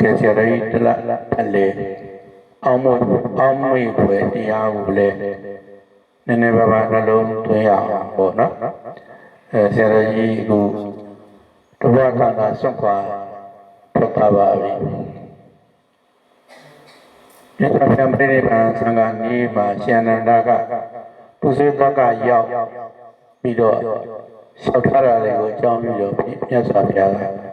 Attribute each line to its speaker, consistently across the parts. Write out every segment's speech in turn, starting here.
Speaker 1: ကဲဆရာကြီးတလအလေအောင်မအောင်မေွယ်တရားကိုလည်းနည်းနည်းပါးပါးနှလုံးသွင်းရအောင်ပေါ့နော်အဲဆရာကြီးအခုတဘကနာဆွန့်ခွာထွက်သွားပါပြီမြတ်စွာဘုရားပြိဋိဘံသံဃာနီးမှာရှင်အနန္ဒာကပုစေတကရောက်ပြီးတော့လျှောက်ထားတာတွေကိုအကြောင်းပြုလို့မြတ်စွာဘုရားက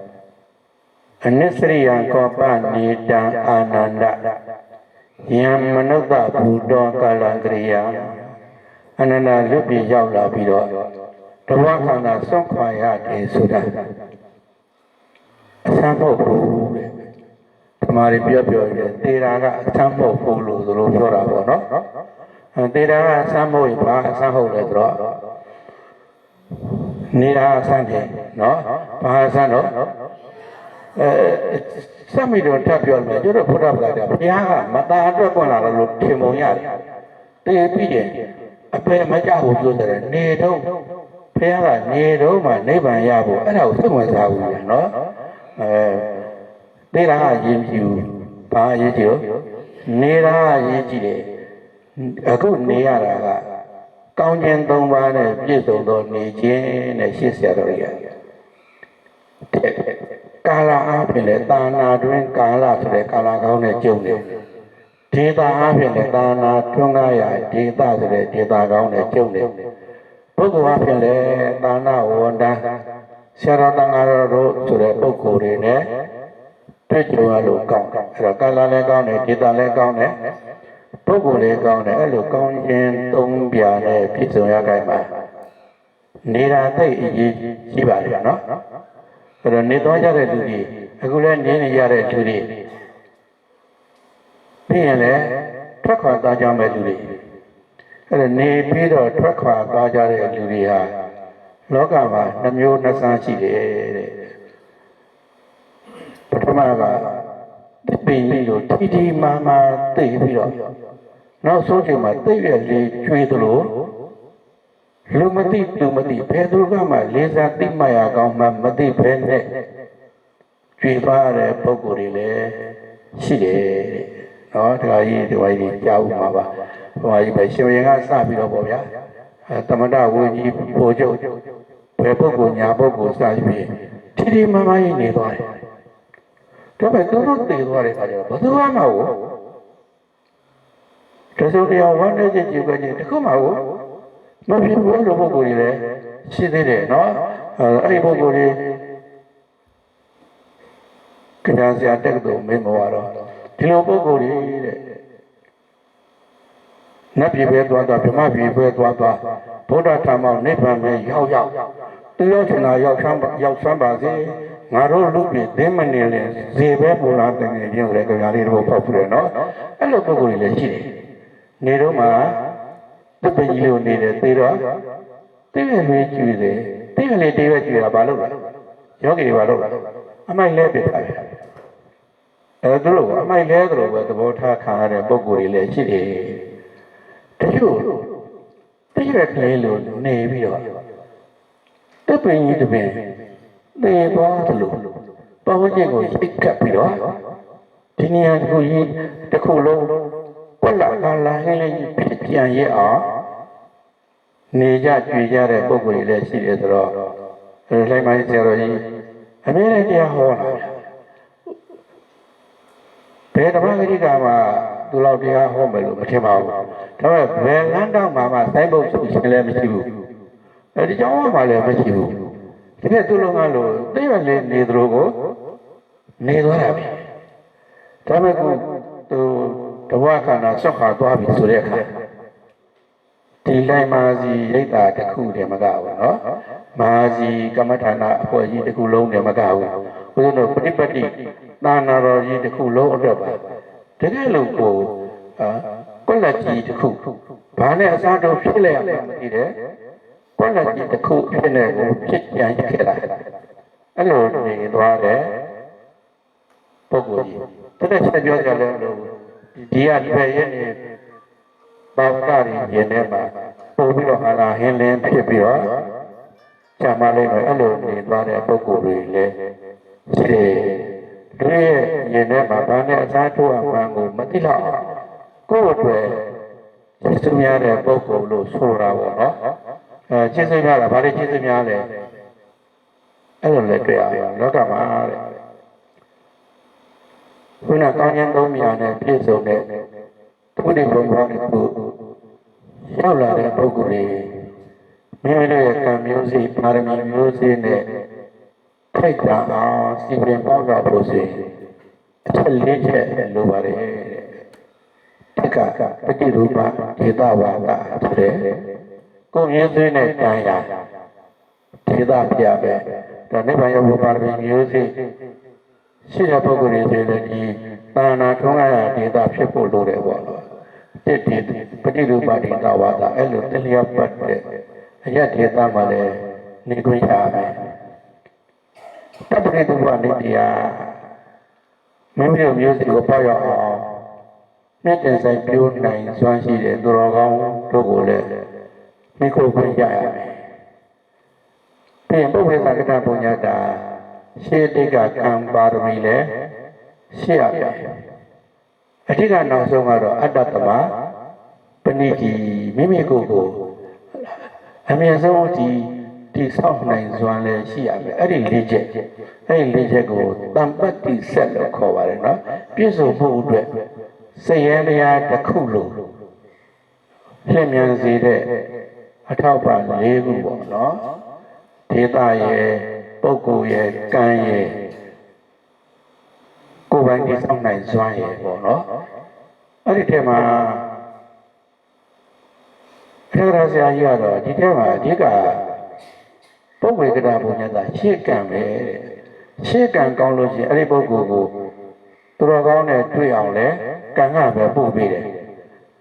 Speaker 1: အနစ္စရိယံကောပနေတံအာနန္ဒယံမနုဿဘူတောကာလံကရိယာအနန္ဒလွတ်ပြေရောက်လာပြီးတော့တဝခန္ဓာစွန့်ခွာရတယ်ဆိုတာအဆန်းမဟုတ်ဘူးတဲ့ဓမ္မရီပြောပြောတယ်တေရာကအဆန်းမဟုတ်ဘူးလို့သူတို့ပြောတာပေါ့နော်အဲတေရာကအဆန်းမဟုတ်ရင်ဘာအဆန်းဟုတ်လဲဆိုတော့နေတာအဆန်းတယ်နော်ဘာအဆန်းတော့ အဲစက်မီတော့ထပ်ပြောမယ်ကျတော့ဘုရားဗလာတာဘုရားကမตาအတွက်ပွင့်လာလို့ထင်ပုံရတယ်တေးပြီးတယ်အပေမကြဘူးပြောတယ်နေတော့ဘုရားကနေတော့မှနိဗ္ဗာန်ရဖို့အဲ့ဒါကိုသိဝင်စားဘူးညာနော်အဲတေးတာအရေးကြီးဘူးဘာအရေးကြီးလို့နေတာအရေးကြီးတယ်အခုနေရတာကကောင်းခြင်း၃ပါးနဲ့ပြည့်စုံသောနေခြင်းနဲ့ရှေ့ဆရာတော်ကြီးက ကာလအားဖြင့်လည်းတာနာတွင်ကာလဆိုတဲ့ကာလကောင်းနဲ့ကျုံနေဒေတာအားဖြင့်လည်းတာနာထွန်းကားရာဒေတာဆိုတဲ့ဒေတာကောင်းနဲ့ကျုံနေပုဂ္ဂိုလ်အားဖြင့်လည်းတာနာဝန္တဆရာတော်တန်ဃာတော်တို့ဆိုတဲ့ပုဂ္ဂိုလ်တွေနဲ့တွေ့ကြုံရလို့ကောင်းတယ်အဲ့တော့ကာလလည်းကောင်းတယ်ဒေတာလည်းကောင်းတယ်ပုဂ္ဂိုလ်လေးကောင်းတယ်အဲ့လိုကောင်းခြင်းသုံးပြာနဲ့ပြည့်စုံရကြမှာနေတာသိအရေးကြီးပါလေနော် အဲ့တော့နေသွားကြတဲ့လူကြီးအခုလည်းနေနေရတဲ့လူတွေပြီးရင်လည်းထွက်ခွာသွားကြမဲ့လူတွေအဲ့တော့နေပြီးတော့ထွက်ခွာသွားကြတဲ့လူတွေဟာလောကမှာနှမျိုးနှစ်ဆန်းရှိတယ်တဲ့ပထမကပင်လေးကိုထီထီမာမာသိပြီးတော့နောက်ဆုံးချိန်မှာသိရလေးကျွေးသလို လူမသိသူမသိဘယ်သူကမှလေးစားသိမှရကောင်းမှမသိဘဲနဲ့ကျွေးသွားတဲ့ပုံကိုယ်တွေလည်းရှိတယ်တဲ့နော်တခါကြီးဒီဝိုင်းကြီးကြားဦးမှာပါဟိုဟာကြီးပဲရှင်ရင်ကစပြီးတော့ပေါ့ဗျာအဲတမတဝင်းကြီးပို့ချုပ်ဘယ်ပုဂ္ဂိုလ်ညာပုဂ္ဂိုလ်စပြီးထီထီမာမာကြီးနေသွားတယ်ဒါပေမဲ့သူတို့တည်သွားတဲ့အခါကျတော့ဘယ်သူမှမဟုတ်တဆိုးတရားဝမ်းနေခြင်းကြည့်ကြခြင်းတခုမှဟုတ် မဖြစ်ဘူးလို့ပုဂ္ဂိုလ်တွေလည်းရှိသေးတယ်နော်အဲ့ဒီပုဂ္ဂိုလ်တွေကြံစရာတက်တော့မင်းမဝတော့ဒီလိုပုဂ္ဂိုလ်တွေတဲ့နတ်ပြည်ပဲသွားသွားဗြဟ္မပြည်ပဲသွားသွားဗုဒ္ဓဓမ္မနိဗ္ဗာန်ပဲရောက်ရောက်သူရောက်ချင်တာရောက်ဆန်းရောက်ဆန်းပါစေငါတို့လူပြည်သင်မနေလဲဇေပဲပူလာတင်နေခြင်းလည်းကြံလေးတော့ဖောက်ပြတယ်နော်အဲ့လိုပုဂ္ဂိုလ်တွေလည်းရှိတယ်နေတော့မှ တပည့်ကြီးလို့နေတယ်သေတော့တိရလေးကျွေတယ်တိရလေးတေးပဲကျွေတာဘာလို့လဲယောဂီတွေဘာလို့လဲအမိုက်လဲပြတာပဲအဲသူတို့အမိုက်လဲတို့ပဲသဘောထားခံရတဲ့ပုဂ္ဂိုလ်တွေလည်းရှိတယ်တချို့တိရကလေးလို့နေပြီးတော့တပည့်ကြီးတပည့်သေသွားသလိုပဝန်းကျင်ကိုစိတ်ကပ်ပြီးတော့ဒီနေရာတစ်ခုကြီးတစ်ခုလုံးကွက်လာလာလာဟင်းလေးဖြစ်ပြန်ရအောင် နေကြကြွေကြတဲ့ပုံကိုယ်တွေလည်းရှိတယ်ဆိုတော့အဲလိုက်မိုင်းဆရာတော်ကြီးအမြဲတမ်းတရားဟောလာဘယ်ဓမ္မဂရိကမှာသူလောက်တရားဟောမယ်လို့မထင်ပါဘူးဒါပေမဲ့ဘယ်လမ်းတောင်မှာမှစိုင်းပုတ်ဆိုရှင်လည်းမရှိဘူးအဲဒီကြောင့်မှလည်းမရှိဘူးဒီကသူလုံးကလို့သိရလေနေသလိုကိုနေသွားတာပဲဒါပေမဲ့သူတဘဝခန္ဓာဆွတ်ခါသွားပြီဆိုတဲ့အခါ ဒီလိုက်မာစီရိတ်တာတစ်ခုတည်းမကဘူးနော်မာစီကမ္မထာနာအဖွဲ့ကြီးတစ်ခုလုံးတည်းမကဘူးဘုရားတို့ပฏิပတ်တိသာနာတော်ကြီးတစ်ခုလုံးအတွက်ပါတကယ်လို့ကိုအာကွက်လက်ကြီးတစ်ခုဘာနဲ့အစားတော့ဖြစ်လဲရမှာမသိတယ်ကွက်လက်ကြီးတစ်ခုဖြစ်နေကိုဖြစ်ပြန်ခဲ့တာအဲ့လိုနေသွားတယ်ပုဂ္ဂိုလ်ကြီးတကယ်ချက်ပြောကြတယ်လို့ဒီကဒီဘက်ရဲ့ နေဘာဝကရင်းရင်ထဲမှာပို့ပြီးတော့ဟာလာဟင်းလင်းဖြစ်ပြီးတော့ချာမလေးပဲအဲ့လိုနေသွားတဲ့ပုဂ္ဂိုလ်တွေလည်းရှိတယ်တို့ရဲ့ရင်ထဲမှာဘာနဲ့အစားထိုးအောင်မှန်းကိုမသိတော့အောင်ကိုယ့်အတွက်ကျေးဇူးများတဲ့ပုဂ္ဂိုလ်လို့ဆိုတာပေါ့နော်အဲကျေးဇူးများတာဘာလို့ကျေးဇူးများလဲအဲ့လိုလည်းတွေ့အောင်လောကမှာတဲ့ခုနကောင်းခြင်းသုံးမြာနဲ့ပြည့်စုံတဲ့ဘုရားဘုရားကို ရောက်လာတဲ့ပုဂ္ဂိုလ်တွေမိမိတို့ရဲ့ကံမျိုးစိပါရမီမျိုးစိနဲ့ထိုက်တာအောင်စီပင်ပေါက်တော့ဖို့ဆိုရင်အချက်လေးချက်လိုပါတယ်တဲ့တက္ကပฏิရူပဒေတာဝါဒဆိုတဲ့ကိုယ်ရင်းသွင်းတဲ့ကံရာဒေတာပြပဲဒါနိဗ္ဗာန်ရောက်ဖို့ပါရမီမျိုးစိရှိတဲ့ပုဂ္ဂိုလ်တွေဆိုရင်ဒီသာနာထုံးရဒေတာဖြစ်ဖို့လိုတယ်ပေါ့နော် တစ်ဒီပฏิရူပဒေတာဝါဒအဲ့လိုတလျောက်ပတ်တဲ့အရဒေတာမှာလည်းနေခွင့်ရမယ်တပ္ပရိတုပနိတရားမိမိတို့မျိုးစိကိုပေါ့ရအောင်မြတ်တင်ဆိုင်ပြိုးနိုင်စွမ်းရှိတဲ့သူတော်ကောင်းတို့ကိုလည်းမိခိုခွင့်ရရမယ်ပြင်ပုပ္ပေသကတပုညတာရှေးတိတ်ကကံပါရမီလည်းရှေ့ရမယ် အဓိကနောက်ဆုံးကတော့အတ္တတမပဏိတိမိမိကိုယ်ကိုအမြင့်ဆုံးဒီတိဆောက်နိုင်စွမ်းလည်းရှိရမယ်အဲ့ဒီလေးချက်အဲ့ဒီလေးချက်ကိုတမ္ပတ္တိဆက်လို့ခေါ်ပါတယ်နော်ပြည့်စုံမှုအတွက်စည်ရဲတရားတစ်ခုလို့လျင်မြန်စေတဲ့အထောက်ပံ့၄ခုပေါ့နော်ဒေတာရဲ့ပုဂ္ဂိုလ်ရဲ့ကံရဲ့ကိုယ် ပိုင်တိဆောက်နိုင်စွမ်းရဲ့ပေါ့နော်အဲ့ဒီထဲမှာခေတ္တဆရာကြီးကတော့ဒီထဲမှာအဓိကပုဂ္ဂိုလ်ကတာဘုံညတာရှေ့ကံပဲတဲ့ရှေ့ကံကောင်းလို့ရှိရင်အဲ့ဒီပုဂ္ဂိုလ်ကိုသူတော်ကောင်းနဲ့တွေ့အောင်လဲကံကပဲပို့ပေးတယ်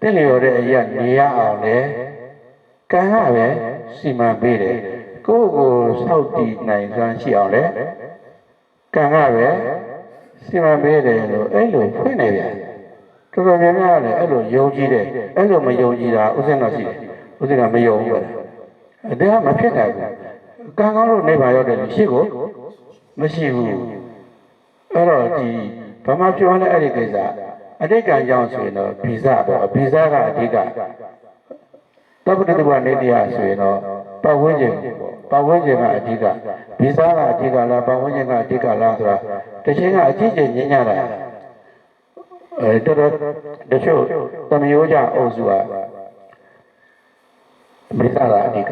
Speaker 1: တင့်လျော်တဲ့အရာနေရအောင်လဲကံကပဲစီမံပေးတယ်ကိုယ့်ကိုစောက်တည်နိုင်စွမ်းရှိအောင်လဲကံကပဲ စီမံပေးတယ်လို့အဲ့လိုဖွင့်နေပြန်တော်တော်များများလည်းအဲ့လိုယုံကြည်တယ်အဲ့လိုမယုံကြည်တာဥစဉ်တော့ရှိတယ်ဥစဉ်ကမယုံဘူးအဲ့ဒါမဖြစ်နိုင်ဘူးကံကောင်းလို့နေပါရောက်တယ်ရှိကိုမရှိဘူးအဲ့တော့ဒီဘာမှပြောရတဲ့အဲ့ဒီကိစ္စအတိတ်ကံကြောင့်ဆိုရင်တော့ဗီဇပေါ့ဗီဇကအဓိကတပ္ပတ္တဝနေတရားဆိုရင်တော့ပတ်ဝန်းကျင်ပေါ့ ပတ်ဝန်းကျင်ကအဓိကဗီဇကအဓိကလားပတ်ဝန်းကျင်ကအဓိကလားဆိုတာတခြင်းကအကြည့်ကျင်ညင်ညတာအဲတော်တော်တချို့သမယောကြအုပ်စုကဗီဇကအဓိက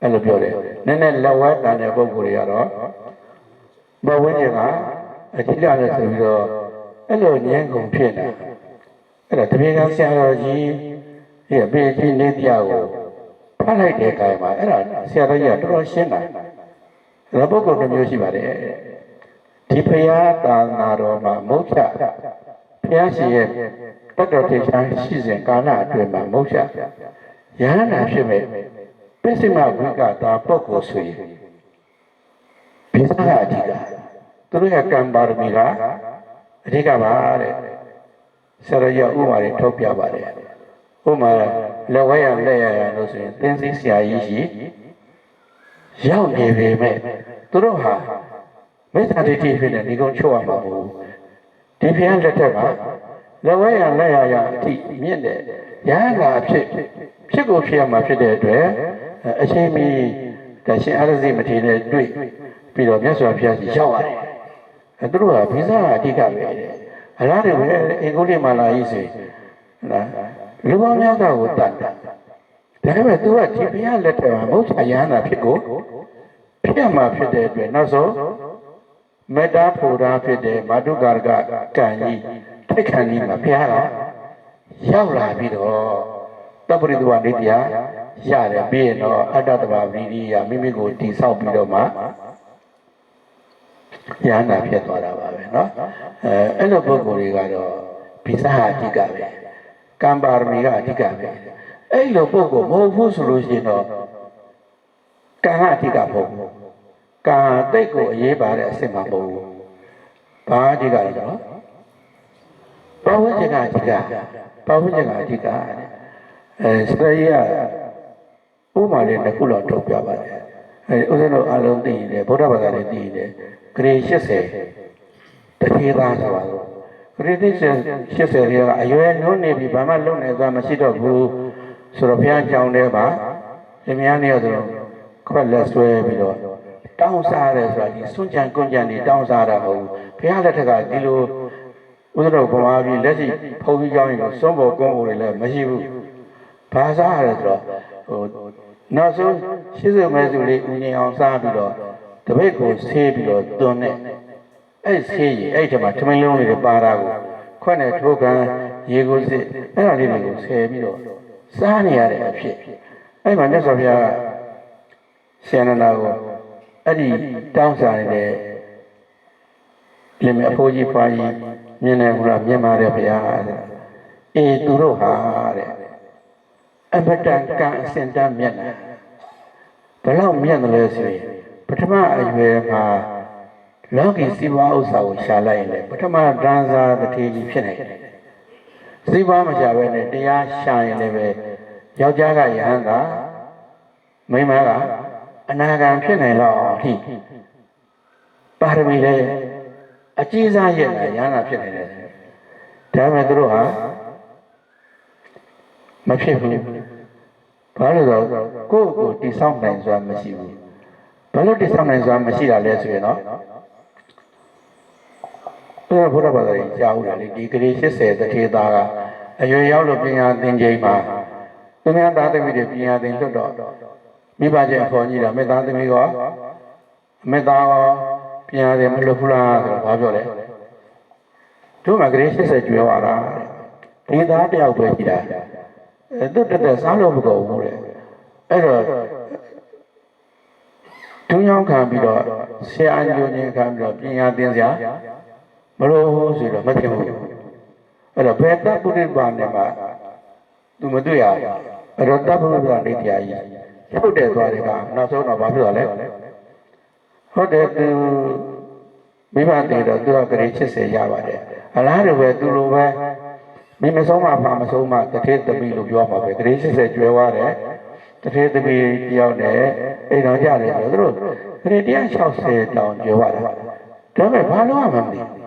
Speaker 1: အဲ့လိုပြောတယ်နည်းနည်းလက်ဝဲတန်တဲ့ပုံကိုယ်တွေကတော့ဘဝင်းကြီးကအကြည့်ရတယ်ဆိုပြီးတော့အဲ့လိုညံကုန်ဖြစ်နေအဲ့ဒါတပည့်ကဆရာတော်ကြီးရဲ့ပေကြီးနေတရားကို ဖတ်လိုက်တဲ့အခါမှာအဲ့ဒါဆရာတော်ကြီးကတော်တော်ရှင်းတာဒါပုဂ္ဂိုလ်တစ်မျိုးရှိပါတယ်ဒီဖရာတာနာတော်မှာမုတ်ချဖရာရှင်ရဲ့တတ်တော်ထေရှားရှိစဉ်ကာလအတွင်းမှာမုတ်ချရဟန္တာဖြစ်မဲ့ပစ္စည်းမဝိကတာပုဂ္ဂိုလ်ဆိုရင်ပိဿကအဓိကသူတို့ရဲ့ကံပါရမီကအဓိကပါတဲ့ဆရာကြီးဥမာတွေထုတ်ပြပါတယ်ဥမာ လက်ဝဲရလက်ရရလို့ဆိုရင်သင်္သိဆရာကြီးရှိရောက်နေပေမဲ့သူတို့ဟာမေတ္တာတိတိဖြစ်တဲ့ဒီကုန်းချုပ်ရမှာမဟုတ်ဘူးဒီဖျက်လက်ထက်မှာလက်ဝဲရလက်ရရအထိမြင့်တဲ့ရဟန္တာဖြစ်ဖြစ်ကိုဖြစ်ရမှာဖြစ်တဲ့အတွက်အချိန်မီတရှင်အားရစီမထေရနဲ့တွေ့ပြီးတော့မြတ်စွာဘုရားကြီးရောက်ရတယ်အဲသူတို့ကဗီဇာအဓိကပဲအလားတူပဲအင်္ဂုလိမာလာကြီးဆိုလား လူပေါင်းများစွာကိုတတ်တာဒါပေမဲ့ तू ကဒီဘုရားလက်ထက်မှာမဟုတ်ချာရဟန္တာဖြစ်ကိုဖြစ်ရမှာဖြစ်တဲ့အတွက်နောက်ဆုံးမေတ္တာဖူရာဖြစ်တဲ့မာတုကာရကကံကြီးထိတ်ခံကြီးမှာဘုရားကရောက်လာပြီးတော့တပ္ပရိတဝနိတရားရတယ်ပြီးရင်တော့အတ္တတဘာဝိရိယမိမိကိုတည်ဆောက်ပြီးတော့မှဉာဏ်နာဖြစ်သွားတာပါပဲเนาะအဲအဲ့လိုပုဂ္ဂိုလ်တွေကတော့ဗိသဟာအဓိကပဲ ကံပါရမီကအဓိကပဲအဲ့လိုပုဂ္ဂိုလ်မဟုတ်ဘူးဆိုလို့ရှိရင်တော့ကံကအဓိကမဟုတ်ဘူးကံတိတ်ကိုအရေးပါတဲ့အဆင့်မှာမဟုတ်ဘူးဘာအဓိကလဲတော့ပဝိဇ္ဇကအဓိကပဝိဇ္ဇကအဓိကအဲစရရဥမာလေးတစ်ခုလောက်ထုတ်ပြပါတယ်အဲဥစဉ်တို့အလုံးသိရင်ဗုဒ္ဓဘာသာလေးသိရင်ဂရေ80တထေးသားဆိုတာ လို့ခရစ်တိ80ရေကအရွယ်နှုန်းနေပြီဘာမှလုံနေသွားမရှိတော့ဘူးဆိုတော့ဘုရားကြောင်းတဲ့ပါရှင်မယားနေရဆိုတော့ခွက်လက်ဆွဲပြီးတော့တောင်းစားရတယ်ဆိုတာဒီစွန့်ကြံကွန့်ကြံနေတောင်းစားတာမဟုတ်ဘူးဘုရားလက်ထက်ကဒီလိုဥဒတော်ဗမာပြည်လက်ရှိဖုံကြီးကြောင်းရင်စွန့်ပေါ်ကွန့်ပေါ်တွေလည်းမရှိဘူးဘာစားရလဲဆိုတော့ဟိုနောက်ဆုံး80မဲစုလေးဦးငင်အောင်စားပြီးတော့တပိတ်ကိုဆေးပြီးတော့သွန်းတဲ့ အဲ့ဆေးကြီးအဲ့ဒီမှာထမင်းလုံးလေးတွေပါတာကိုခွက်နဲ့ထိုးကန်ရေကိုစစ်အဲ့ဒါလေးတွေကိုဆယ်ပြီးတော့စားနေရတဲ့အဖြစ်အဲ့မှာမြတ်စွာဘုရားကဆန္ဒနာကိုအဲ့ဒီတောင်းစားနေတဲ့လင်မအဖိုးကြီးဖွားကြီးမြင်နေဘူးလားမြင်ပါတယ်ဘုရားတဲ့အေးသူတို့ဟာတဲ့အမတန်ကံအစင်တန်းမြတ်လာဘယ်လောက်မြတ်တယ်လဲဆိုရင်ပထမအရွယ်မှာ လောကီစီးပွားဥစ္စာကိုရှာလိုက်ရင်လည်းပထမတန်းစားတစ်ထေကြီးဖြစ်နေတယ်။စီးပွားမရှာဘဲနဲ့တရားရှာရင်လည်းပဲယောက်ျားကယဟန်ကမိန်းမကအနာဂံဖြစ်နိုင်တော့အထိပါရမီလည်းအကြီးစားရဲ့လားယဟန်ကဖြစ်နေတယ်။ဒါပေမဲ့သူတို့ဟာမဖြစ်ဘူး။ဘာလို့လဲဆိုတော့ကိုယ့်ကိုယ်တိဆောက်နိုင်စွာမရှိဘူး။ဘာလို့တိဆောက်နိုင်စွာမရှိတာလဲဆိုရင်တော့ ဘုရားဘုရားဘာသာကြီးကြားဦးတာလေဒီကလေး80တထေသားကအရွယ်ရောက်လို့ပညာသင်ချိန်မှာသူများသားသမီးတွေပညာသင်လွတ်တော့မိဘချင်းအဖော်ကြီးတာမေတ္တာသမီးကမေတ္တာကပညာသင်မလွတ်ဘူးလားဆိုတော့ဘာပြောလဲတို့မှာကလေး80ကျွဲသွားတာဒီသားတယောက်ပဲကြည်တာအဲသူတက်တက်စားလို့မကုန်ဘူးတဲ့အဲ့တော့တွန်းရောက်ခံပြီးတော့ဆရာအညိုချင်းခံပြီးတော့ပညာသင်စရာ မလို့ဆိုတော့မဖြစ်ဘူးအဲ့တော့ဘယ်တပ်ပုရိပါနဲ့မှသူမတွေ့ရဘူးအဲ့တော့တပ်ပုရိပါနေတရားကြီးဟုတ်တယ်သွားတယ်ကနောက်ဆုံးတော့ဘာဖြစ်သွားလဲဟုတ်တယ်သူမိဘတည်တော့သူကဂရေ80ရပါတယ်အလားတူပဲသူလိုပဲမိမဆုံးမဖာမဆုံးမတထေးသမီးလို့ပြောမှာပဲဂရေ80ကျွဲသွားတယ်တထေးသမီးတယောက်နဲ့အိမ်တော်ကြတယ်ဆိုတော့သူတို့ဂရေ160တောင်ကျွဲသွားတယ်ဒါပေမဲ့ဘာလို့မှမသိဘူး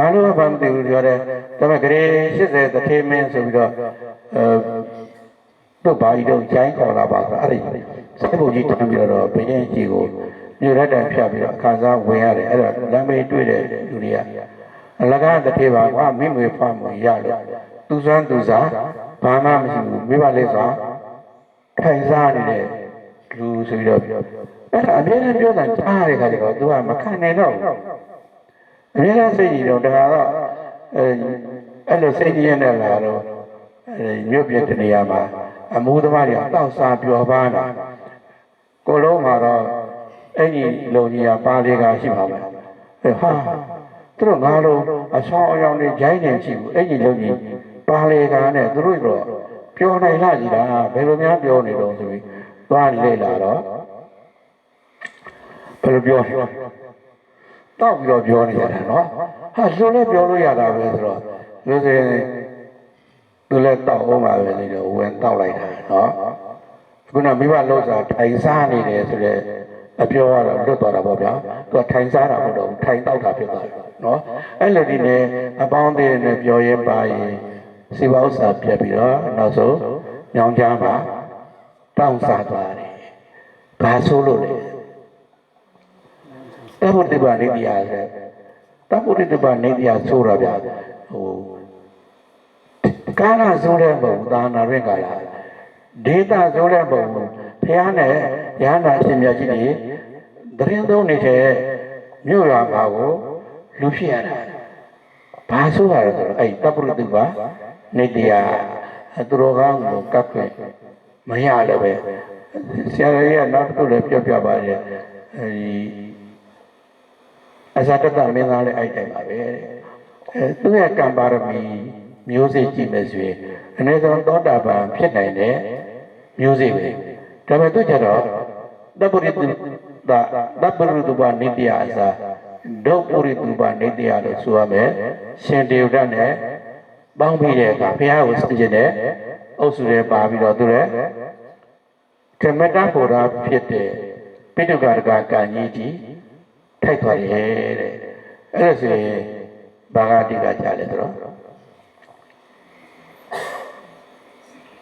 Speaker 1: ဘာလို့မှမသိဘူးပြောတယ်ဒါပေမဲ့ဂရေ80တထေးမင်းဆိုပြီးတော့အဲတို့ဘာကြီးတော့ဂျိုင်းခေါ်လာပါဆိုအဲ့ဒီစိတ်ဘုံကြီးတန်းပြီးတော့ဘယင်းကြီးကိုမြို့ရက်တန်ဖြတ်ပြီးတော့အခါစားဝင်ရတယ်အဲ့တော့လမ်းမေးတွေ့တဲ့လူတွေကအလကားတထေးပါကွာမိမွေဖွားမှုရလို့သူစွမ်းသူစားဘာမှမရှိဘူးမိဘလေးစွာထိုင်စားနေတဲ့လူဆိုပြီးတော့ပြောအဲ့ဒါအမြဲတမ်းပြောတာကြားရတဲ့ခါကျတော့ तू ကမခံနိုင်တော့ဘူး အများအားစိတ်ကြီးတော့တခါတော့အဲအဲ့လိုစိတ်ကြီးရနေလာတော့အဲမြို့ပြတဲ့နေရာမှာအမိုးသမားတွေတောက်စားပျော်ပါတာကိုလုံးမှာတော့အဲ့ဒီလုံကြီးကပါလေးကရှိပါမယ်အဲဟာသူတို့ငါလုံးအဆောင်အယောင်တွေဂျိုင်းနေရှိဘူးအဲ့ဒီလုံကြီးပါလေးကနဲ့သူတို့တော့ပျော်နိုင်လားကြီးလားဘယ်လိုများပျော်နေတော့ဆိုပြီးသွားလေ့လာတော့ဘယ်လိုပြောလဲ တောက်ပြီးတော့ပြောနေကြတယ်နော်ဟာလူလည်းပြောလို့ရတာပဲဆိုတော့လူစင်သူလည်းတောက်အောင်ပါပဲလေတော့ဝင်တောက်လိုက်တာနော်ခုနမိဘလောက်စားထိုင်စားနေတယ်ဆိုတော့အပြောကတော့လွတ်သွားတာပေါ့ဗျာသူကထိုင်စားတာမဟုတ်တော့ဘူးထိုင်တောက်တာဖြစ်သွားတယ်နော်အဲ့လိုဒီနဲ့အပေါင်းသေးနဲ့ပြောရင်ပါရင်စီပါဥစ္စာပြက်ပြီးတော့နောက်ဆုံးညောင်ချမ်းမှာတောင်းစားသွားတယ်ဘာဆိုလို့လဲ တဗ္ဗတိပ္ပနေတရားဆိုတဗ္ဗတိပ္ပနေတရားဆိုတာဗျာဟိုကာလဆိုတဲ့ဘုံသာနာရင်ကာလဒေတာဆိုတဲ့ဘုံဘုရားနဲ့ရဟန္တာအရှင်မြတ်ကြီးတွေတရင်သုံးနေတဲ့မြို့ရွာမှာကိုလူဖြစ်ရတာဘာဆိုရလဲဆိုတော့အဲ့တဗ္ဗတိပ္ပနေတရားသူတော်ကောင်းကိုကပ်ခွင့်မရလည်းပဲဆရာကြီးကနောက်တစ်ခုလည်းပြောပြပါတယ်အဲဒီ အဇာတတမင်းသားလည်းအဲ့တိုင်းပါပဲတဲ့အဲသူ့ရဲ့ကံပါရမီမျိုးစေ့ကြည့်မယ်ဆိုရင်အနည်းဆုံးသောတာပန်ဖြစ်နိုင်တဲ့မျိုးစေ့ပဲဒါပေမဲ့သူကြတော့တပ္ပရိတုတာတပ္ပရိတုပါနိတ္တယအစာဒုပ္ပရိတုပါနိတ္တယလို့ဆိုရမယ်ရှင်တေဝဒနဲ့ပေါင်းပြီးတဲ့အခါဘုရားကိုစင်ကျင်တဲ့အုပ်စုတွေပါပြီးတော့သူရဲ့ဓမ္မတ္တဘောဓဖြစ်တဲ့ပိဋကရကကံကြီးကြီး ထိုက်သွားတယ်တဲ့အဲ့ဒါဆိုရင်ဘာဂတိကကြားလဲဆိုတော့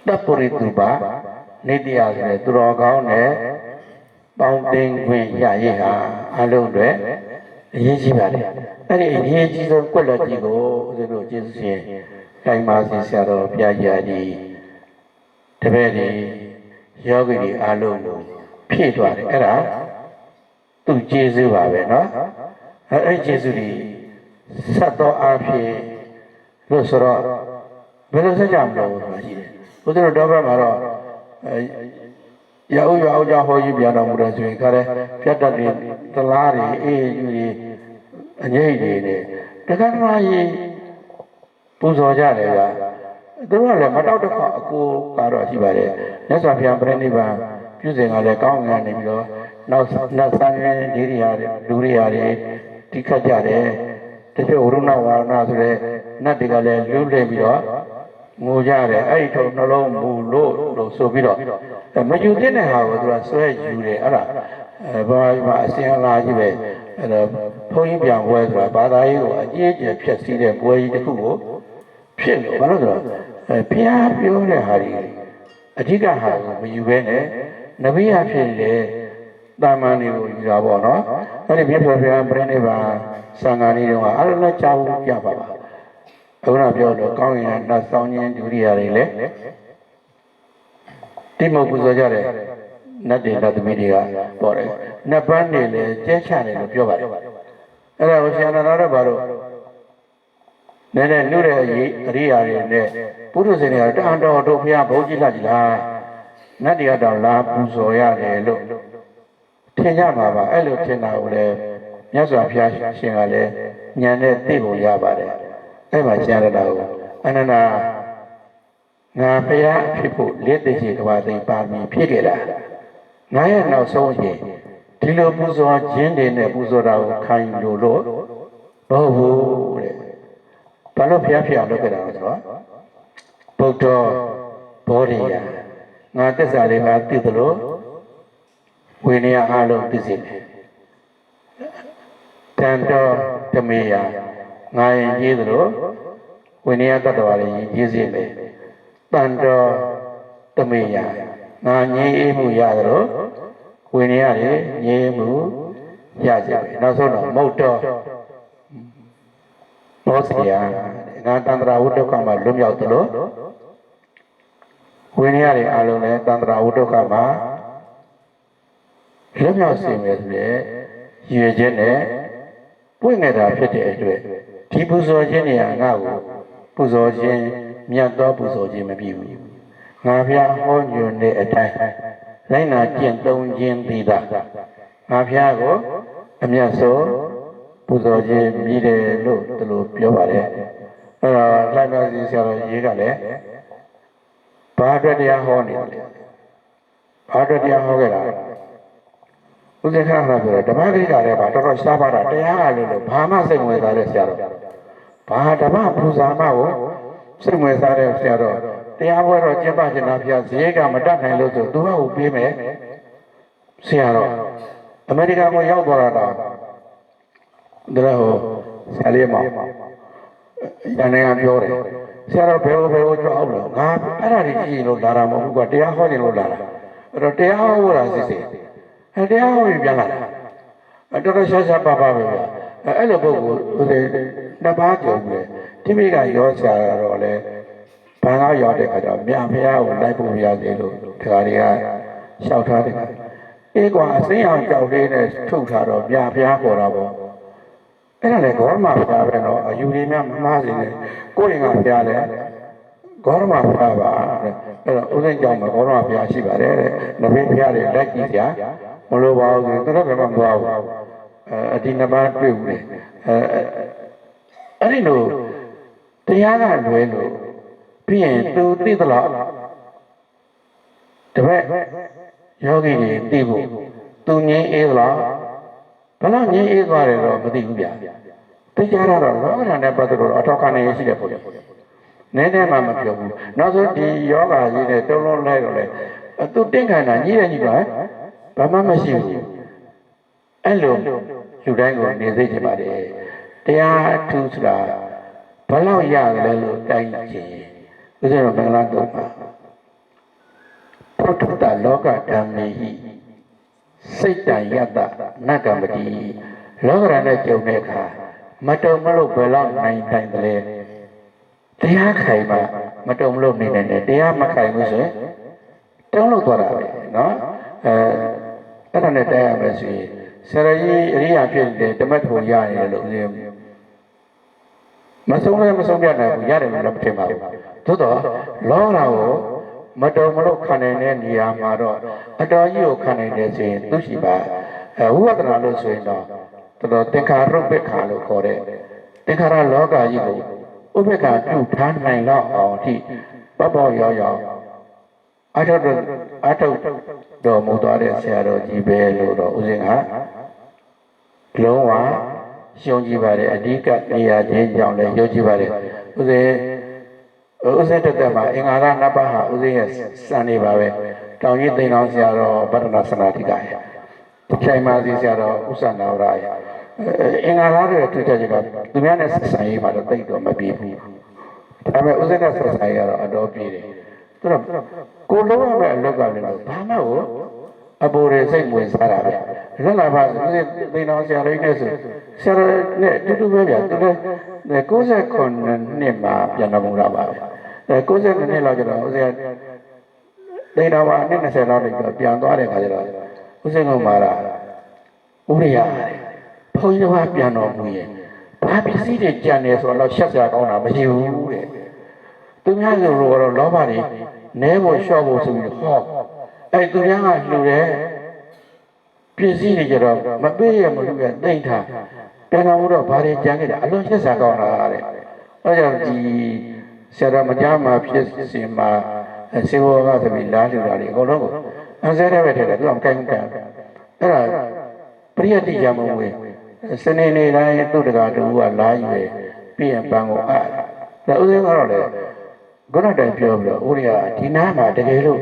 Speaker 1: တပ်ပရိတုပါနေတရားဆိုတဲ့သူတော်ကောင်းနဲ့ပေါင်းတင်ခွင့်ရရဟာအလုံးတွေအရေးကြီးပါလေအဲ့ဒီအရေးကြီးဆုံးကွက်လက်ကြီးကိုဦးဇင်းတို့ကျေးဇူးရှင်တိုင်ပါစီဆရာတော်ဘုရားကြီးဒီတပည့်ဒီယောဂီဒီအလုံးကိုဖြည့်သွားတယ်အဲ့ဒါ သူကျေးဇူးပါပဲเนาะအဲ့အဲ့ကျေးဇူးဒီဆက်တော်အားဖြင့်လို့ဆိုတော့ဘယ်လိုဆက်ကြမလို့ဆိုတာရှိတယ်ဦးဇင်းတို့တော့ဘက်မှာတော့အဲရအောင်ရအောင်ကြောင့်ဟောကြီးပြန်တော်မူတယ်ဆိုရင်ခါရဲပြတ်တတ်တယ်သလားတွေအေးယူတွေအငိမ့်တွေနဲ့တခါတခါကြီးပူဇော်ကြတယ်ကသူတို့ကလည်းမတောက်တခါအကိုကတော့ရှိပါတယ်မြတ်စွာဘုရားပြိဋိဘံပြုစဉ်ကလည်းကောင်းငင်နေပြီးတော့ နောက်နောက်ဆန်းရင်းဒီရိယာတွေလူရိယာတွေတိခတ်ကြတယ်တချို့ဝရုဏဝါရဏဆိုတဲ့နတ်တွေကလည်းလူလှည့်ပြီးတော့ငိုကြတယ်အဲ့ဒီထုံနှလုံးမူလို့လို့ဆိုပြီးတော့မယူတဲ့တဲ့ဟာကိုသူကဆွဲယူတယ်အဲ့ဒါအဲဘာမှအစင်အလာကြီးပဲအဲ့တော့ဘုန်းကြီးပြန်ပွဲဆိုတာဘာသာရေးကိုအကြီးအကျယ်ဖြည့်ဆည်းတဲ့ပွဲကြီးတစ်ခုကိုဖြစ်လို့ဘာလို့ဆိုတော့အဲဘုရားပြောတဲ့ဟာကြီးအဓိကဟာကိုမယူဘဲနဲ့နဗိယဖြစ်လေ တာမန်တွေကိုယူတာပေါ့နော်အဲ့ဒီမြတ်စွာဘုရားပြိဋိဘံစံဃာလေးတွေကအဲ့လိုနဲ့ကြောက်ကြပါပါအခုနပြောလို့ကောင်းရင်နတ်ဆောင်ခြင်းဒုရိယာတွေလည်းတိမုတ်ပူဇော်ကြတယ်နတ်တွေနတ်သမီးတွေကပေါ်တယ်နတ်ပန်းတွေလည်းကျဲချတယ်လို့ပြောပါတယ်အဲ့ဒါကိုဆရာတော်တော်ဘာလို့နည်းနည်းနှုတဲ့အရေးအရိယာတွေနဲ့ပုရုဇဉ်တွေကတန်တော်တို့ဖះဘုန်းကြီးလာကြလားနတ်တွေကတော့လာပူဇော်ရတယ်လို့ ထင်ကြပါပါအဲ့လိုထင်တာကိုလည်းမြတ်စွာဘုရားရှင်ကလည်းဉာဏ်နဲ့သိဖို့ရပါတယ်အဲ့မှာဆရာတော်ကအနန္ဒာငါဖះဖြစ်ဖို့လက်တကြီးကဘာသိပါမီဖြစ်ခဲ့တာငါရဲ့နောက်ဆုံးရင်ဒီလိုပူဇော်ခြင်းတွေနဲ့ပူဇော်တာကိုခံယူလို့လို့မဟုတ်ဘူးတဲ့ဘာလို့ဖះဖြစ်အောင်လုပ်ကြတာလဲဆိုတော့ဗုဒ္ဓဘောဓိယငါတစ္ဆာလေးပါသိသလို ဝိနည်းအားလုံးသိစေတယ်တန်တော်ဓမေယငါရင်ကြီးသလိုဝိနည်းတတ္တဝါတွေရင်ကြီးစေမယ်တန်တော်ဓမေယငါငြိမ်းအေးမှုရသလိုဝိနည်းတွေငြိမ်းမှုရကြပဲနောက်ဆုံးတော့မုတ်တော်ဘောစရာငါတန္တရာဝုဒ္ဓကမှာလွတ်မြောက်သလိုဝိနည်းတွေအလုံးလည်းတန္တရာဝုဒ္ဓကမှာ လွတ်မြောက်စေမယ်ဆိုတဲ့ရည်ရွယ်ချက်နဲ့ပွင့်နေတာဖြစ်တဲ့အတွက်ဒီပူဇော်ခြင်းနေရာငါ့ကိုပူဇော်ခြင်းမြတ်သောပူဇော်ခြင်းမပြဘူးငါဖျားဟောညွန်တဲ့အတိုင်းလိုက်နာကျင့်သုံးခြင်းသီတာငါဖျားကိုအမြတ်ဆုံးပူဇော်ခြင်းမြည်တယ်လို့သူတို့ပြောပါတယ်အဲ့တော့လိုက်ပါစီဆရာတော်ရေးကလည်းဘာအတွက်တရားဟောနေလဲဘာအတွက်တရားဟောခဲ့တာလဲ ဦးဇင်းခဏခဏပြောတယ်ဓမ္မဂိကလည်းဗာတော်တော်ရှားပါတာတရားကလည်းလို့ဘာမှစိတ်ဝင်စားတဲ့ဆရာတော်ဘာဓမ္မပူဇာမကိုစိတ်ဝင်စားတဲ့ဆရာတော်တရားပွဲတော်ကျင့်ပကျင်တာဖျားဈေးကမတတ်နိုင်လို့ဆိုသူကကိုပေးမယ်ဆရာတော်အမေရိကန်ကိုရောက်သွားတာတော့ဒါဟိုဆရာလေးမောင်ရန်နေကပြောတယ်ဆရာတော်ဘယ်လိုဘယ်လိုကြောက်အောင်လဲငါအဲ့ဒါကြီးကြည့်လို့လာတာမဟုတ်ဘူးကွာတရားဟောနေလို့လာတာအဲ့တော့တရားဟောတာစစ်စစ် အဲတရားဟောပြီးပြန်လာတာအဲတော်တော်ရှားရှားပါပါပဲဗျအဲအဲ့လိုပုဂ္ဂိုလ်ဟိုတဲ့နှစ်ပါးကြုံတယ်တိမိကရောဆရာတော်လည်းဘာသာရောက်တဲ့အခါကျတော့မြတ်ဖရာကိုလိုက်ဖို့ရသေးလို့ဒီကတွေကလျှောက်ထားတယ်အေးကွာအစိမ်းအောင်ကြောက်လေးနဲ့ထုတ်ထားတော့မြတ်ဖရာခေါ်တာပေါ့အဲ့ဒါလေဂေါရမဖရာပဲတော့အယူရင်းများမမှားစေနဲ့ကိုယ်ရင်ကဖရာလဲဂေါရမဖရာပါတဲ့အဲ့တော့ဥစဉ်ကြောင့်မှာဂေါရမဖရာရှိပါတယ်တဲ့နဗင်းဖရာတွေလက်ကြည့်ကြ မလိုပါဘူးဆိုတော့ဘယ်မှမသွားဘူးအဲအဒီနမတွေ့ဘူးလေအဲအဲ့ဒီလိုတရားကလွယ်လို့ပြီးရင်သူသိသလားတပည့်ယောဂီတွေသိဖို့သူငြင်းအေးသလားဘယ်တော့ငြင်းအေးသွားတယ်တော့မသိဘူးဗျာသိကြတော့လောကဓာတ်နဲ့ပတ်သက်လို့အထောက်ခံနေရှိတယ်ပေါ့လေနည်းနည်းမှမပြောဘူးနောက်ဆုံးဒီယောဂကြီးနဲ့တုံးလုံးလိုက်တော့လေသူတင့်ခံတာညှိတယ်ညှိပါ ဘာမှမရှိဘူး အဲ့လိုလူတိုင်းကိုနေသိချင်ပါတယ်တရားအထူးဆိုတာဘယ်လောက်ရတယ်လို့တိုင်းချင်ဦးဇင်းတော်မင်္ဂလာတုံးမှာပုထုတ္တလောကဓမ္မေဟိစိတ်တန်ယတ္တနဂမတိလောကရဏနဲ့ကြုံတဲ့အခါမတုံမလို့ဘယ်လောက်နိုင်တိုင်းတယ်လဲတရားခိုင်မှမတုံမလို့နေနိုင်တယ်တရားမခိုင်ဘူးဆိုရင်တုံးလို့သွားတာပဲเนาะအဲ အဲ့ဒါနဲ့တရားရမယ်ဆိုရင်ဆရာကြီးအရိယာဖြစ်တဲ့ဓမ္မထုံရရတယ်လို့ဦးဇင်းမဆုံးလည်းမဆုံးပြနိုင်ဘူးရတယ်လို့လည်းမထင်ပါဘူးသို့တော့လောကကိုမတော်မလို့ခံနိုင်တဲ့နေရာမှာတော့အတော်ကြီးကိုခံနိုင်တယ်ဆိုရင်သူရှိပါအဲဝိပဿနာလို့ဆိုရင်တော့တော်တော်သင်္ခါရုပ္ပခါလို့ခေါ်တဲ့သင်္ခါရလောကကြီးကိုဥပ္ပခါပြုထားနိုင်တော့အောင်အထိပေါ့ပေါ့ရောရောအထောက်တော့အထောက် တော်မူသွားတဲ့ဆရာတော်ကြီးပဲလို့တော့ဦးဇင်းကလုံးဝရှုံးကြည့်ပါတယ်အဓိကနေရာချင်းကြောင့်လည်းယုံကြည်ပါတယ်ဦးဇင်းဦးဇင်းတက်တက်မှာအင်္ဂါရနတ်ပါးဟာဦးဇင်းရဲ့စံနေပါပဲတောင်ကြီးသိန်းတော်ဆရာတော်ဗတ္တနာစနာတိကရချိုင်မာစီဆရာတော်ဥစ္စာနာဝရရအင်္ဂါရတွေတွေ့ကြကြကသူများနဲ့ဆက်ဆံရေးမှာတော့တိတ်တော့မပြေဘူးဒါပေမဲ့ဦးဇင်းနဲ့ဆက်ဆံရေးကတော့အတော်ပြေတယ်သူတော့ ကိုလုံးရမယ့်အလုပ်ကလည်းဘာမှကိုအပေါ်ရစိတ်ဝင်စားတာပဲလက်လာပါဆိုဦးဇင်းသိန်းတော်ဆရာတော်ကြီးနဲ့ဆိုဆရာတော်နဲ့အတူတူပဲဗျာသူလည်း69နှစ်မှာပြန်တော်မူတာပါပဲအဲ69နှစ်လောက်ကျတော့ဦးဇင်းသိန်းတော်မှာအနှစ်20လောက်လောက်ပြန်သွားတဲ့ခါကျတော့ဦးဇင်းကမာတာဥရိယဘုန်းကြီးကပြန်တော်မူရင်ဘာပစ္စည်းတွေကြံနေဆိုတော့ရှက်ကြကောင်းတာမရှိဘူးတဲ့သူများဆိုတော့လောဘတွေ နဲဖို့လျှော့ဖို့ဆိုပြီးဟောအဲသူများကလှူတယ်ပစ္စည်းတွေကြတော့မပေးရမလို့ပြတိတ်ထားပြန်တော်မူတော့ဘာတွေကြံခဲ့တာအလွန်ရှက်စားကောင်းတာတဲ့အဲကြောင့်ဒီဆရာတော်မကြားမှာဖြစ်စင်မှာစေဘောကသမီးလားလှူတာတွေအကုန်လုံးကိုအစဲတဲ့ပဲထည့်တယ်သူကမကိုင်းကန်အဲ့ဒါပရိယတိရမဝေစနေနေ့တိုင်းသူ့တကာတူကလာယူရပြီးရင်ပန်းကိုအားဒါဥစဉ်ကတော့လေ ခုနတိုင်ပြောပြီးတော့ဥရိယဒီနားမှာတကယ်လို့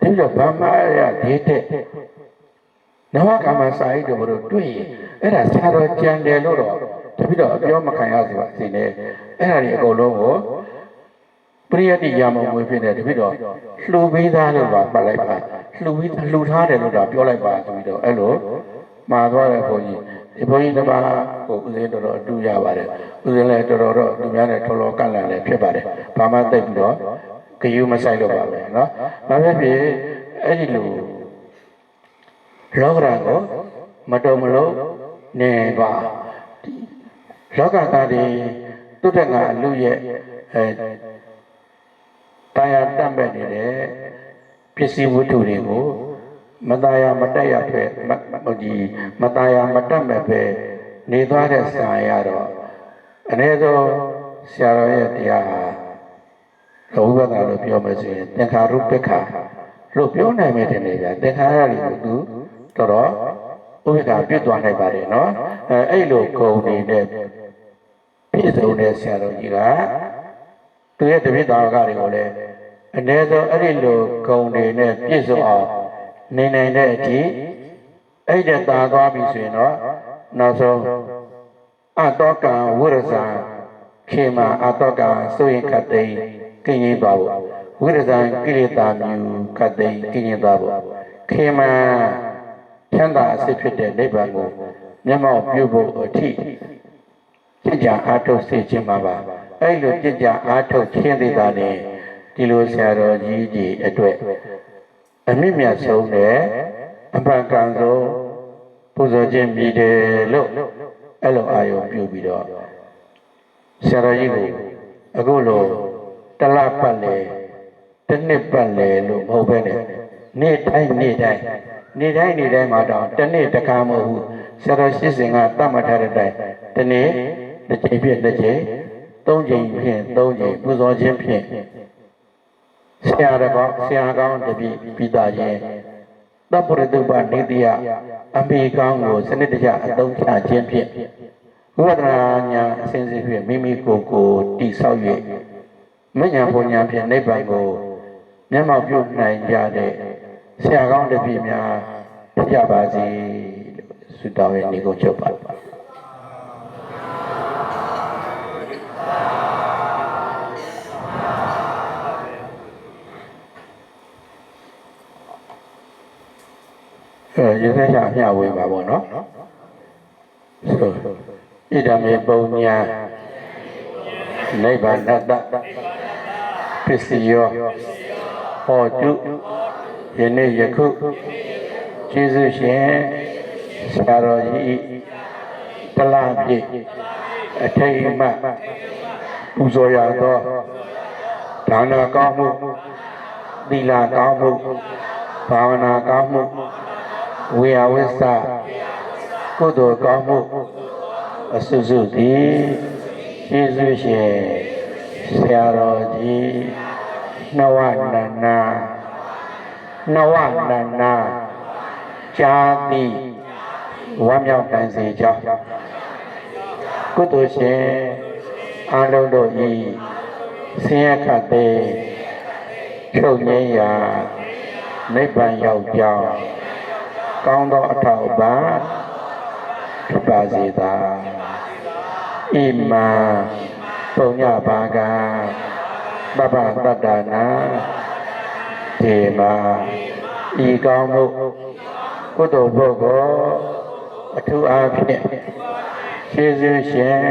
Speaker 1: ဒီလိုဗမာရဒေတဲ့နဝကမ္မစာရိတ္တဘုရောတွေ့ရင်အဲ့ဒါဆရာတော်ကြံတယ်လို့တော့တပိတော့အပြောမခံရစီပါစီနေအဲ့ဒါဒီအကုန်လုံးကိုပရိယတိယာမဝေဖြစ်တယ်တပိတော့လှူပေးသားလို့ပါပတ်လိုက်ပါလှူပြီးလှူထားတယ်လို့တော့ပြောလိုက်ပါဆိုပြီးတော့အဲ့လိုမှာသွားတဲ့ဘုန်းကြီး ဒီဘုန်းကြီးတစ်ပါးကိုဦးဇင်းတော်တော်အတူရပါတယ်ဦးဇင်းလည်းတော်တော်တော့သူများနဲ့ထော်လောကန့်လန့်လည်းဖြစ်ပါတယ်ဘာမှသိပြီးတော့ဂယုမဆိုင်လို့ပါပဲเนาะဘာဖြစ်ဖြစ်အဲ့ဒီလိုလောကရာကိုမတော်မလို့နေပါလောကသားတွေတုတ္တကအလူရဲ့အဲတရားတတ်မဲ့နေတဲ့ပစ္စည်းဝတ္ထုတွေကို မတရားမတက်ရဖဲဟိုဒီမတရားမတက်မဲ့ပဲနေသွားတဲ့ဆရာရတော့အ ਨੇ ဆုံးဆရာတော်ရဲ့တရားဟာလောဘကလို့ပြောမယ်ဆိုရင်သင်္ခါရုပ္ပခလို့ပြောနိုင်မယ်တင်လေဗျာသင်္ခါရတွေကိုသူတော်တော်ဥပ္ပခပြတ်သွားနိုင်ပါတယ်နော်အဲအဲ့လိုဂုံနေတဲ့ပြည့်စုံတဲ့ဆရာတော်ကြီးကသူရဲ့တပည့်တော်ကတွေကိုလည်းအ ਨੇ ဆုံးအဲ့ဒီလိုဂုံတွေနဲ့ပြည့်စုံအောင် နေနိုင်တဲ့အထိအဲ့ဒါတာသွားပြီဆိုရင်တော့နောက်ဆုံးအတောကံဝိရဇံခေမအတောကံဆိုရင်ခတ်သိကိငြိမ်းသွားဖို့ဝိရဇံကိလေသာမြူခတ်သိကိငြိမ်းသွားဖို့ခေမချမ်းသာအစစ်ဖြစ်တဲ့နိဗ္ဗာန်ကိုမျက်မှောက်ပြုဖို့အထိကြည်ကြအားထုတ်စေခြင်းပါပါအဲ့လိုကြည်ကြအားထုတ်ခြင်းသေးတာနဲ့ဒီလိုဆရာတော်ကြီးကြီးအတွက် အမြင့်မြတ်ဆုံးနဲ့အပံကံဆုံးပူဇော်ခြင်းမြည်တယ်လို့အဲ့လိုအာရုံပြုပြီးတော့ဆရာတော်ကြီးကိုအခုလိုတလပတ်လေတစ်နှစ်ပတ်လေလို့မဟုတ်ပဲနဲ့နေ့တိုင်းနေ့တိုင်းနေ့တိုင်းနေ့တိုင်းမှာတော့တစ်နေ့တစ်ခါမဟုတ်ဘူးဆရာတော်ရှစ်စင်ကတတ်မှတ်ထားတဲ့အတိုင်းဒီနေ့တစ်ချိန်ပြည့်တစ်ချိန်သုံးချိန်ဖြင့်သုံးချိန်ပူဇော်ခြင်းဖြင့် ဆရာတော်ကဆရာကောင်းတပည့်ပိတာခြင်းသဗ္ဗရတုပနေတိယအမေကောင်းကိုစနစ်တကျအသုံးချခြင်းဖြင့်ဝိပဿနာဉာဏ်အစဉ်စဉ်ဖြင့်မိမိကိုယ်ကိုတည်ဆောက်၍မဉ္ဇဉ်ဘုံဉာဏ်ဖြင့်နိဗ္ဗာန်ကိုမျက်မှောက်ပြုနိုင်ကြတဲ့ဆရာကောင်းတပည့်များဖြစ်ကြပါစေလို့ဆွဆုတောင်းရနေကုန်ချုပ်ပါ အဲရေစက်ချအမျှဝေပါပေါ့နော်ဆိုဣဒံမေပုံညာနိဗ္ဗာနတ္တပစ္စယောဟောတုယနေ့ယခုကျေးဇူးရှင်ဆရာတော်ကြီးတလားပြည့်အထိတ်အမှတ်ပူဇော်ရသောဒါနကောင်းမှုသီလကောင်းမှုဘာဝနာကောင်းမှု ဝေယဝိသကုသိုလ်ကောင်းမှုအစုစုသည်ကျေးဇူးရှင်ဆရာတော်ကြီးနဝနန္နာနဝနန္နာကြာတိဝမ်းမြောက်နိုင်စေကြောင်းကုသိုလ်ရှင်အာလုံးတို့ဤဆင်းရဲခတ်တဲ့ချုပ်ငြိမ်းရာနိဗ္ဗာန်ရောက်ကြောင်း ကောင်းသောအထောက်အပံ့ဖြစ်ပါစေသာဣမံပုံညဘာကပပတတ္တနာဒေမာဤကောင်းမှုကုသိုလ်ဘုကိုအထူးအားဖြင့်ကျေးဇူးရှင်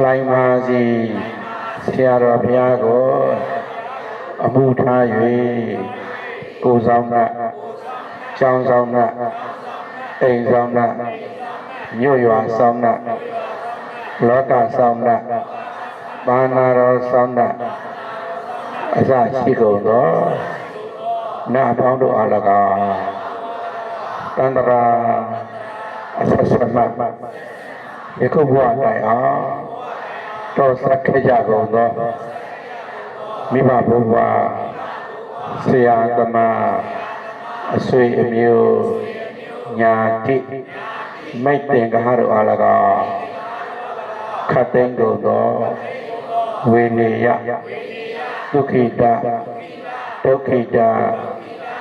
Speaker 1: လှိုင်းပါစီဆရာတော်ဘုရားကိုအမှုထား၍ကိုယ်ဆောင်က ကျောင်းဆောင်ကအိမ်ဆောင်ကမြို့ရွာဆောင်ကလောကဆောင်ကဘာနာတော်ဆောင်ကအစရှိကုန်သောနာဖောင်းတို့အား၎င်းတန္တရာအဆက်ဆက်မှယခုဘဝတိုင်အောင်တော်ဆက်ခဲ့ကြကုန်သောမိဘဘုရားဆရာသမား အဆွေအမျိုးညာတိမိတ်တင်ကဟတို့အား၎င်းခတ်သိမ်းကုန်သောဝေနေယဒုက္ခိတဒုက္ခိတ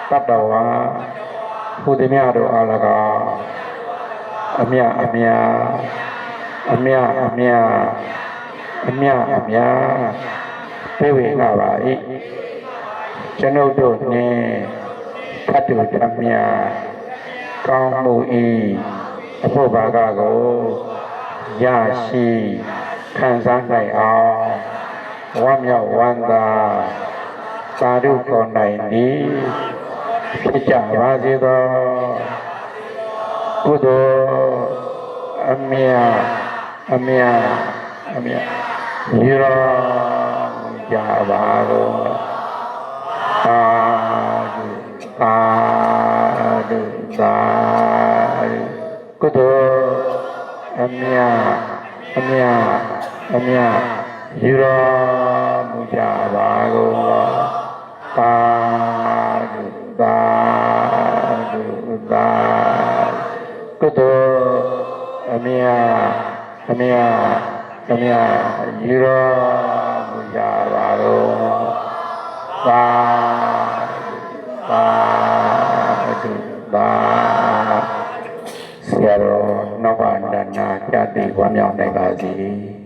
Speaker 1: တတ္တဝါဟူသည်များတို့အား၎င်းအမြအမြအမြအမြအမြအမြပြေဝေငါပါ၏ကျွန်ုပ်တို့နှင့်ထ တ်တူထမြကောင်းမှု၏အဖို့ဘာကကိုရရှိခံစားနိုင်အောင်ဝမ်းမြောက်ဝမ်းသာသာဓုခေါ်နိုင်သည်ဖြစ်ကြပါစေသောကုသိုလ်အမြတ်အမြတ်အမြတ်ရရောကြပါသောသာဓု သာဓုသာဓုကုသိုလ်အမြတ်အမြတ်အမြတ်ရရောမူကြပါကုန်သောသာဓုသာဓုသာဓုကုသိုလ်အမြတ်အမြတ်အမြတ်ရရောမူကြပါကုန်သာ သာဓုပါဆရာတော်နောက်ကန္တနာကြတိဝမ်းမြောက်နိုင်ပါစေ။